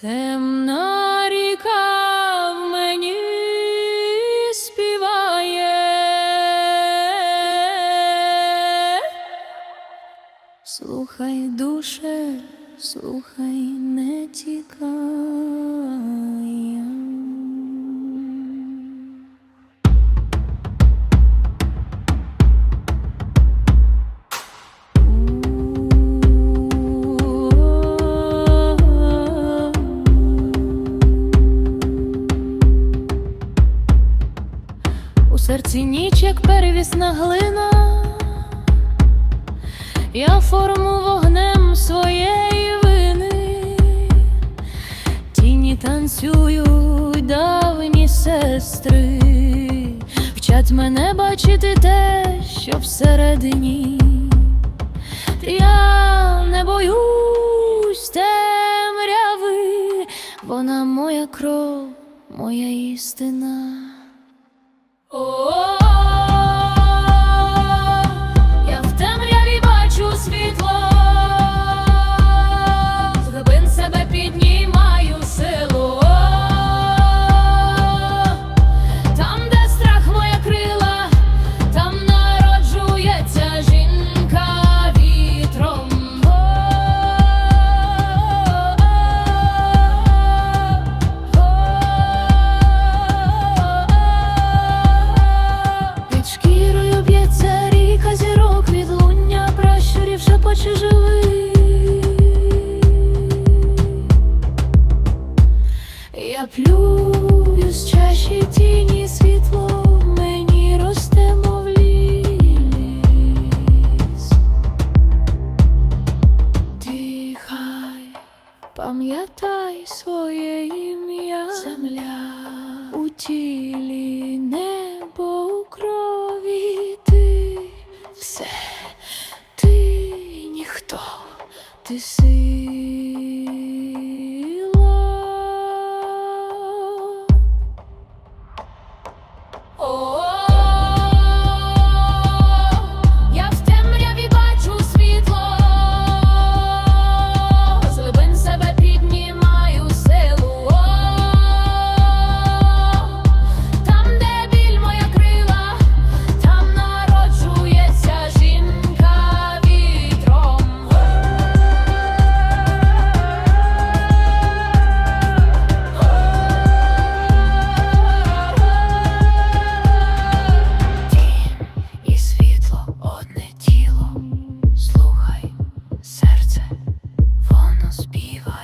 Темна ріка в мені співає. Слухай, душе, слухай, не тікай. Серці ніч, як перевісна глина, я форму вогнем своєї вини, тіні танцюють давні сестри, вчать мене бачити те, що всередині. Я не боюсь темряви, вона моя кров, моя істина. Oh. Пращурів живий. Я плюю з чаші тіні світло. Пам'ятай своє ім'я, земля у тілі, to see. наспіва.